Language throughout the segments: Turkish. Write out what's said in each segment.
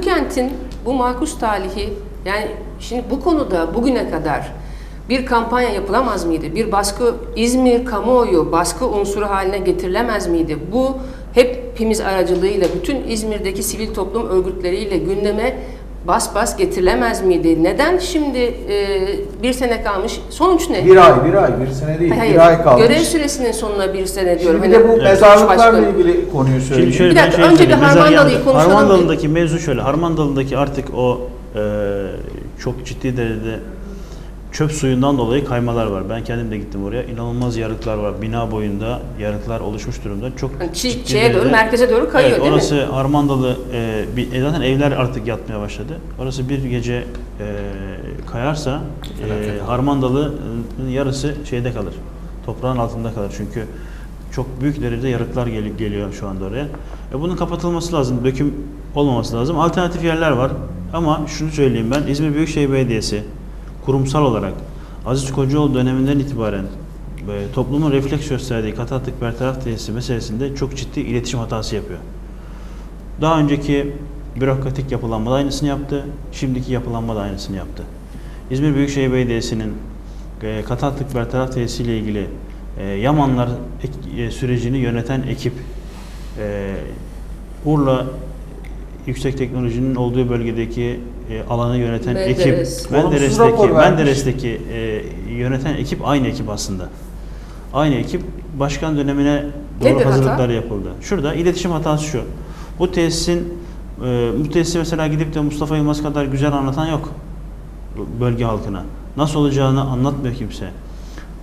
bu kentin bu makus talihi yani şimdi bu konuda bugüne kadar bir kampanya yapılamaz mıydı? Bir baskı İzmir kamuoyu baskı unsuru haline getirilemez miydi? Bu hepimiz aracılığıyla bütün İzmir'deki sivil toplum örgütleriyle gündeme bas bas getirilemez miydi? Neden şimdi e, bir sene kalmış? Sonuç ne? Bir ay, bir ay, bir sene değil, Hayır, bir ay kalmış. Görev süresinin sonuna bir sene diyorum. Şimdi bir de bu Hani mezarlıklarla ilgili konuyu söyleyeyim. Şimdi şöyle Bir dakika, şey önce bir söyleyeyim. Mezar Harman Dalı'yı yandı. konuşalım. Harman Dalı'ndaki mevzu şöyle. Harman Dalı'ndaki artık o e, çok ciddi derecede çöp suyundan dolayı kaymalar var. Ben kendim de gittim oraya. İnanılmaz yarıklar var. Bina boyunda yarıklar oluşmuş durumda. Çok Hani çi- ciddi şeye doğru, merkeze doğru kayıyor evet, değil mi? orası Armandalı e, bir, e, zaten evler artık yatmaya başladı. Orası bir gece e, kayarsa e, Harmandalı'nın yarısı şeyde kalır. Toprağın altında kalır. Çünkü çok büyük derecede yarıklar gel- geliyor şu anda oraya. E, bunun kapatılması lazım. Döküm olmaması lazım. Alternatif yerler var. Ama şunu söyleyeyim ben İzmir Büyükşehir Belediyesi kurumsal olarak Aziz Kocaoğlu döneminden itibaren e, toplumun refleks gösterdiği katı atık bertaraf tesisi meselesinde çok ciddi iletişim hatası yapıyor. Daha önceki bürokratik yapılanma da aynısını yaptı. Şimdiki yapılanma da aynısını yaptı. İzmir Büyükşehir Belediyesi'nin e, katı atık bertaraf tesisiyle ilgili e, Yamanlar ek- e, sürecini yöneten ekip e, Urla Yüksek Teknolojinin olduğu bölgedeki e, alanı yöneten Menderes. ekip Olumsuz Menderes'teki rapor vermiş. Menderes'teki e, yöneten ekip aynı ekip aslında. Aynı ekip başkan dönemine doğru Nedir hata? hazırlıklar yapıldı. Şurada iletişim hatası şu. Bu tesisin e, bu tesisi mesela gidip de Mustafa Yılmaz kadar güzel anlatan yok bölge halkına. Nasıl olacağını anlatmıyor kimse.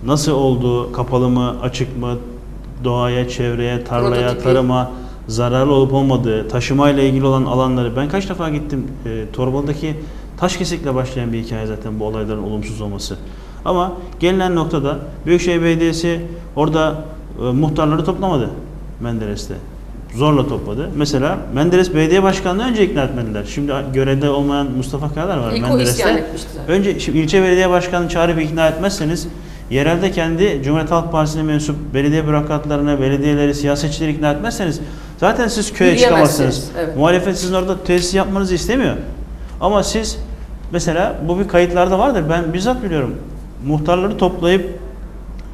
Nasıl olduğu, kapalı mı, açık mı, doğaya, çevreye, tarlaya, Prototipi. tarıma zararlı olup olmadığı, taşımayla ilgili olan alanları ben kaç defa gittim. E, Torbalı'daki taş kesikle başlayan bir hikaye zaten bu olayların olumsuz olması. Ama gelinen noktada Büyükşehir Belediyesi orada e, muhtarları toplamadı Menderes'te. Zorla topladı. Mesela Menderes Belediye Başkanı'nı önce ikna etmediler. Şimdi görevde olmayan Mustafa Kayalar var İlk Menderes'te. Önce şimdi ilçe belediye başkanını çağırıp ikna etmezseniz yerelde kendi Cumhuriyet Halk Partisi'ne mensup belediye bürokratlarına, belediyeleri, siyasetçileri ikna etmezseniz zaten siz köye çıkamazsınız. evet. Muhalefet sizin orada tesis yapmanızı istemiyor. Ama siz mesela bu bir kayıtlarda vardır. Ben bizzat biliyorum. Muhtarları toplayıp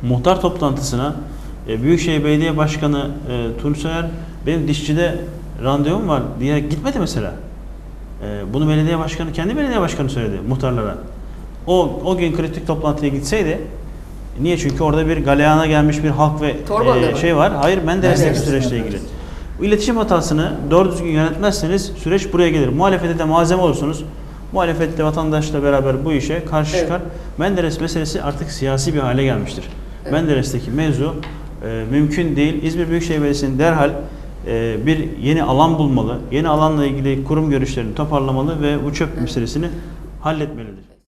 muhtar toplantısına e, Büyükşehir Belediye Başkanı e, Tunç Soyer benim dişçide randevum var diye gitmedi mesela. E, bunu belediye başkanı kendi belediye başkanı söyledi muhtarlara. O o gün kritik toplantıya gitseydi niye? Çünkü orada bir galeyana gelmiş bir halk ve e, mı? şey var. Hayır Menderes'teki Menderes, süreçle ilgili. Bu iletişim hatasını doğru düzgün yönetmezseniz süreç buraya gelir. Muhalefete de malzeme olursunuz. Muhalefette vatandaşla beraber bu işe karşı Evet. çıkar. Menderes meselesi artık siyasi bir hale gelmiştir. Evet. Menderes'teki mevzu e, mümkün değil. İzmir Büyükşehir Belediyesi'nin derhal e, bir yeni alan bulmalı. Yeni alanla ilgili kurum görüşlerini toparlamalı ve bu çöp meselesini halletmelidir.